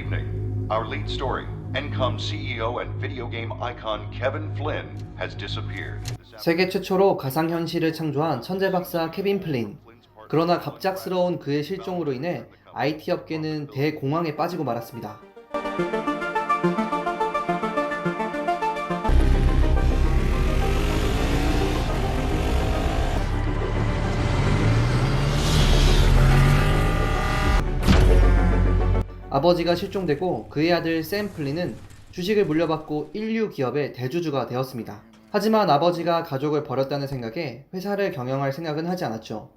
evening. Our lead story Encom CEO and video game icon Kevin Flynn has disappeared. 세계 최초로 가상현실을 창조한 천재 박사 케빈 플린. 그러나 갑작스러운 그의 실종으로 인해 IT 업계는 대공황에 빠지고 말았습니다. 아버지가 실종되고 그의 아들 샘 플린은 주식을 물려받고 인류 기업의 대주주가 되었습니다. 하지만 아버지가 가족을 버렸다는 생각에 회사를 경영할 생각은 하지 않았죠.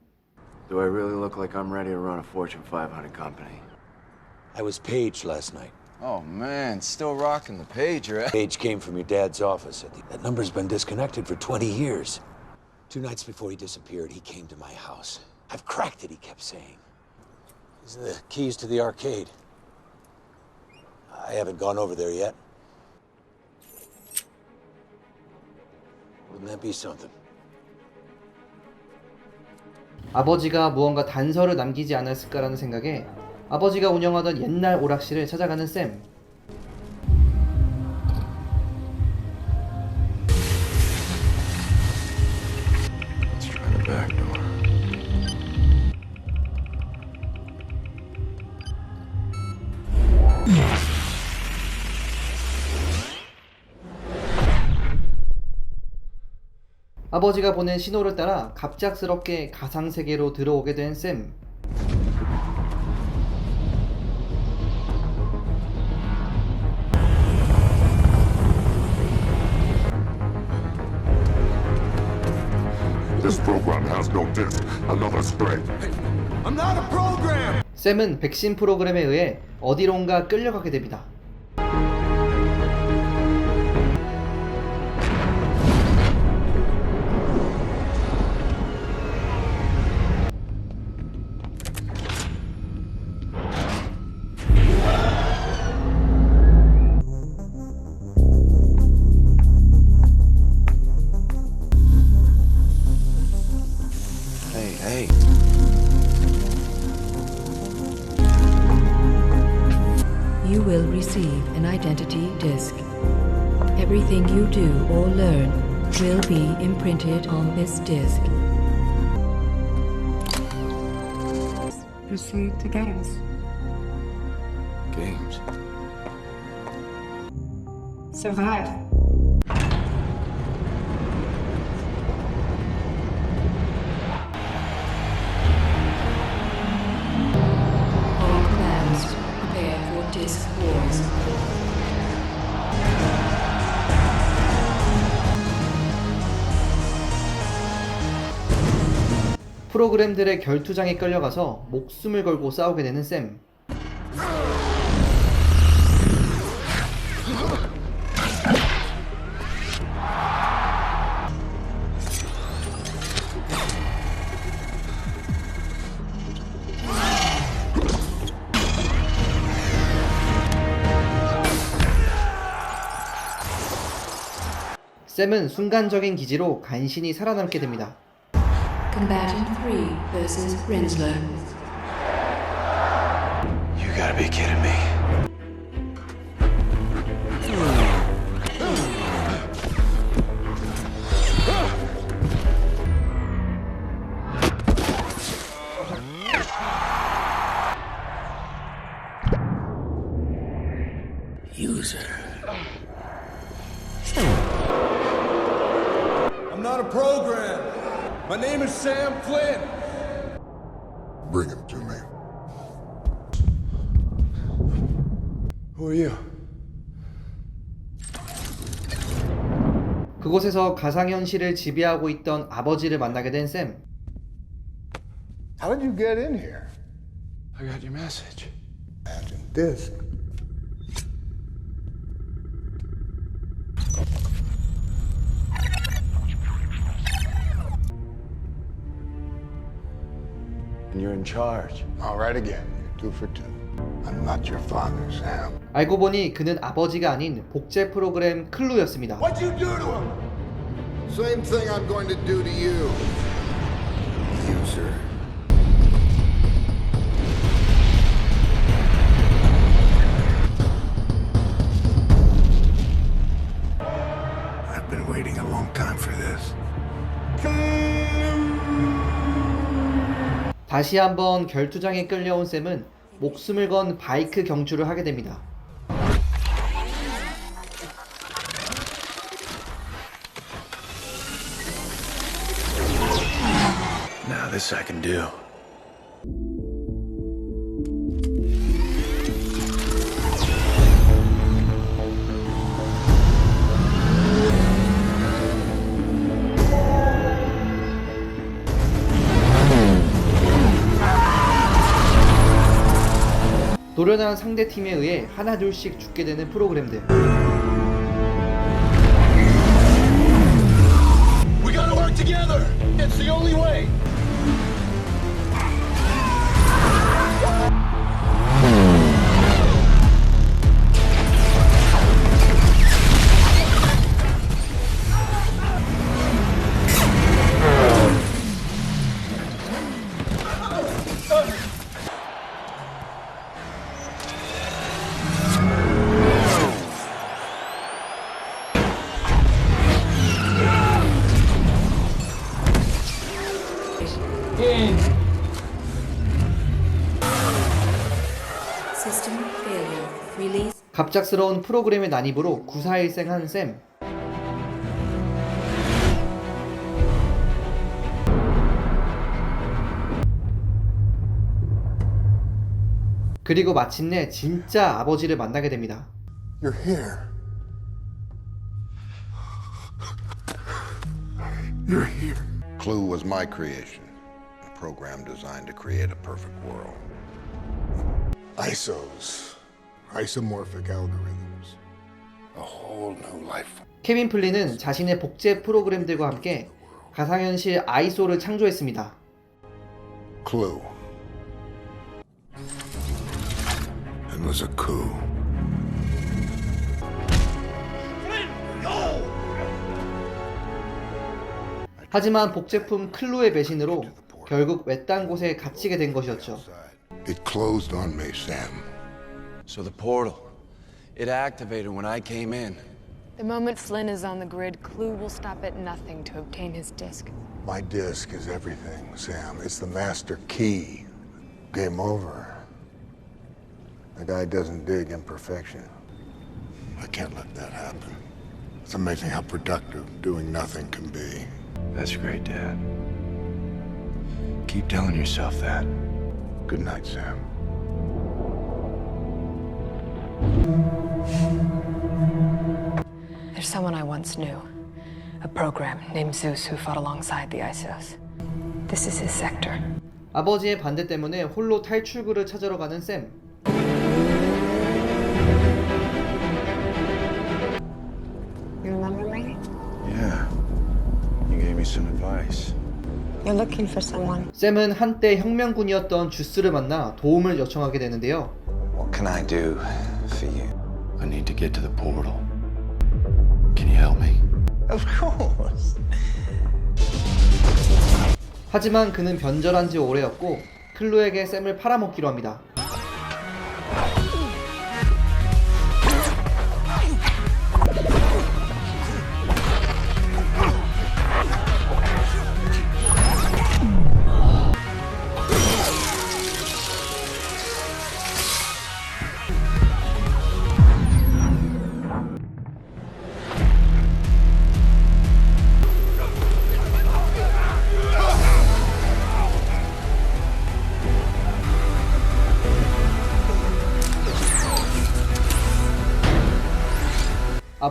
Do I really look like I'm ready to run a Fortune 500 company? I was paged last night. Oh man, still rocking the pager. eh? Page came from your dad's office. That number's been disconnected for 20 years. Two nights before he disappeared, he came to my house. I've cracked it, he kept saying. These are the keys to the arcade. I haven't gone over there yet. Wouldn't that be something? 아버지가 무언가 단서를 남기지 않았을까라는 생각에 아버지가 운영하던 옛날 오락실을 찾아가는 샘. 아버지가 보낸 신호를 따라 갑작스럽게 가상 세계로 들어오게 된 샘. 샘은 백신 프로그램에 의해 어디론가 끌려가게 됩니다. Identity disc. Everything you do or learn will be imprinted on this disc. Proceed to games. Games. Survive. 프로그램들의 결투장에 끌려가서 목숨을 걸고 싸우게 되는 샘. 샘은 순간적인 기지로 간신히 살아남게 됩니다. Combatant 3 versus Rensler. You gotta be kidding me. Bring him to me. Who are you? 그곳에서 가상현실을 지배하고 있던 아버지를 만나게 된 샘. How did you get in here? I got your message. Imagine this. You're in charge. All right again. You're two for two. I'm not your father, Sam. 알고 보니 그는 아버지가 아닌 복제 프로그램 클루였습니다. What'd you do to him? Same thing I'm going to do to you. User. 다시 한번 결투장에 끌려온 샘은 목숨을 건 바이크 경주를 하게 됩니다. 노련한 상대 팀에 의해 하나둘씩 죽게 되는 프로그램들. 갑작스러운 프로그램의 난입으로 구사일생한 샘. 그리고 마침내 진짜 아버지를 만나게 됩니다. You're here. You're here. Clue was my creation, a program designed to create a perfect world. ISOs. Isomorphic algorithms. A whole new life. 케빈 플린은 자신의 복제 프로그램들과 함께 가상현실 아이소를 창조했습니다. Clue. It was a coup. 하지만 복제품 클로의 배신으로 결국 외딴 곳에 갇히게 된 것이었죠. It closed on me, Sam. So the portal, it activated when I came in. The moment Flynn is on the grid, Clue will stop at nothing to obtain his disc. My disc is everything, Sam. It's the master key. Game over. The guy doesn't dig imperfection. I can't let that happen. It's amazing how productive doing nothing can be. That's great, Dad. Keep telling yourself that. Good night, Sam. There's someone I once knew. A program named Zeus who fought alongside the ISOs. This is his sector. 아버지의 반대 때문에 홀로 탈출구를 찾으러 가는 샘. You remember me? Yeah. You gave me some advice. You're looking for someone. 샘은 한때 혁명군이었던 주스를 만나 도움을 요청하게 되는데요. What can I do for you? I need to get to the portal. Can you help me? Of course. 하지만 그는 변절한 지 오래였고 클로에게 샘을 팔아먹기로 합니다.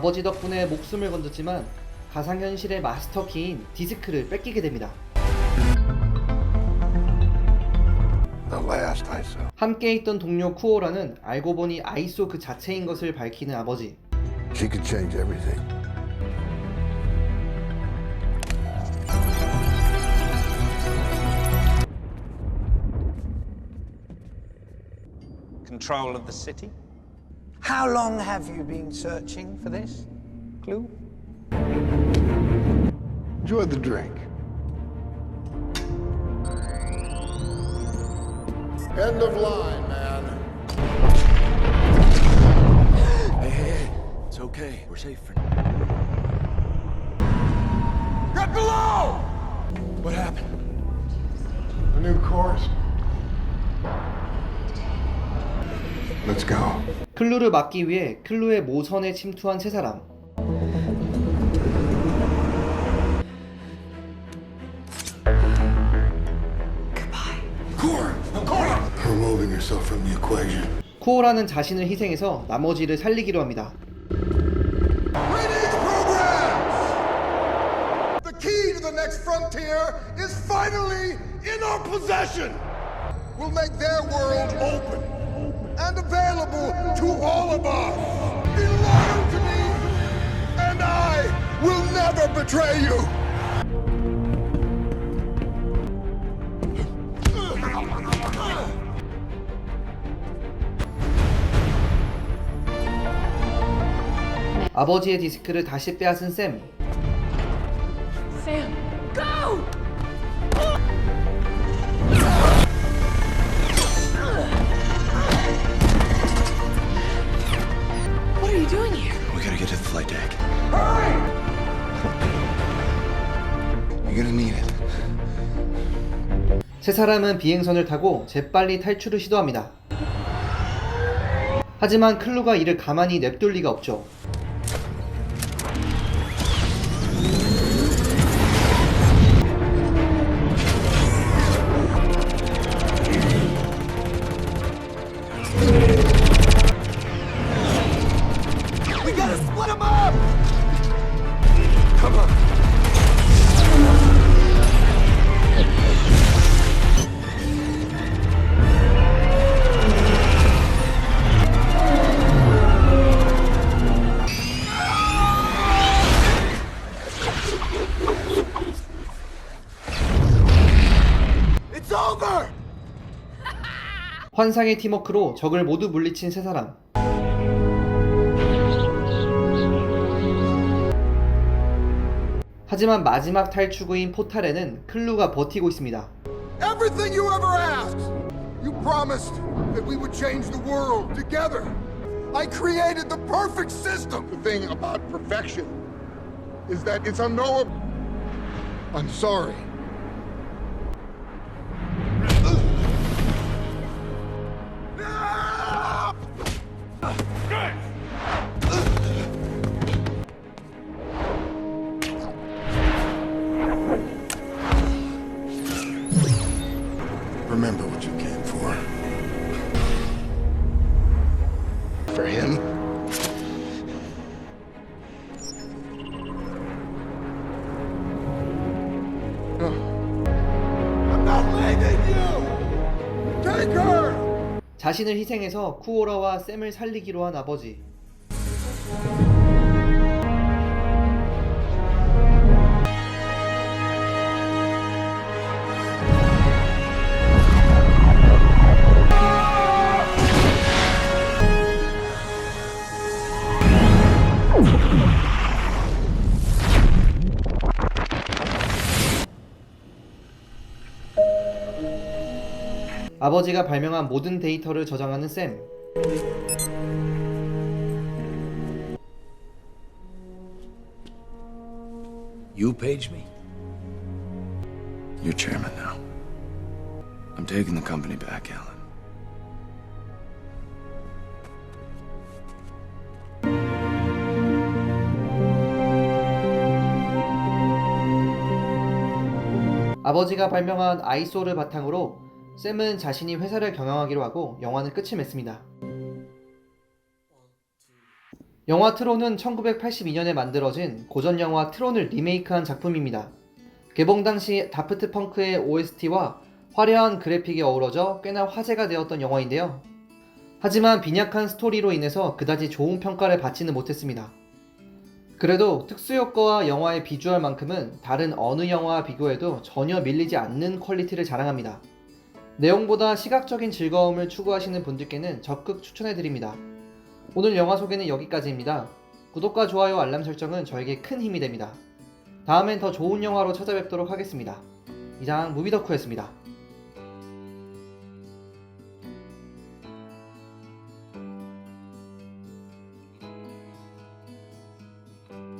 아버지 덕분에 목숨을 건졌지만 가상현실의 마스터키인 디스크를 뺏기게 됩니다. The last ISO. 함께 있던 동료 쿠오라는 알고 보니 아이소 그 자체인 것을 밝히는 아버지. She could change everything. Control of the city? How long have you been searching for this? Clue? Enjoy the drink. End of line, man. Hey, hey, hey. It's okay. We're safe for Get below! What happened? A new course. Let's go. 클루를 막기 위해 클루의 모선에 침투한 세 사람. Removing yourself from the equation. 쿠오라는 자신을 희생해서 나머지를 살리기로 합니다. The key to the next frontier is finally in our possession. We'll make their world open and available to all of us. Be loyal to me, and I will never betray you. 아버지의 디스크를 다시 빼앗은 샘. Sam, 세 사람은 비행선을 타고 재빨리 탈출을 시도합니다. 하지만 클루가 이를 가만히 냅둘 리가 없죠. 환상의 팀워크로 적을 모두 물리친 세 사람. 하지만 마지막 탈출구인 포탈에는 클루가 버티고 있습니다. 자신을 희생해서 쿠오라와 샘을 살리기로 한 아버지. 아버지가 발명한 모든 데이터를 저장하는 샘. You paged me? You're chairman now. I'm taking the company back, Alan. 아버지가 발명한 아이소를 바탕으로 샘은 자신이 회사를 경영하기로 하고 영화는 끝을 맺습니다. 영화 트론은 1982년에 만들어진 고전 영화 트론을 리메이크한 작품입니다. 개봉 당시 다프트 펑크의 OST와 화려한 그래픽이 어우러져 꽤나 화제가 되었던 영화인데요. 하지만 빈약한 스토리로 인해서 그다지 좋은 평가를 받지는 못했습니다. 그래도 특수효과와 영화의 비주얼만큼은 다른 어느 영화와 비교해도 전혀 밀리지 않는 퀄리티를 자랑합니다. 내용보다 시각적인 즐거움을 추구하시는 분들께는 적극 추천해드립니다. 오늘 영화 소개는 여기까지입니다. 구독과 좋아요 알람 설정은 저에게 큰 힘이 됩니다. 다음엔 더 좋은 영화로 찾아뵙도록 하겠습니다. 이상 무비덕후였습니다.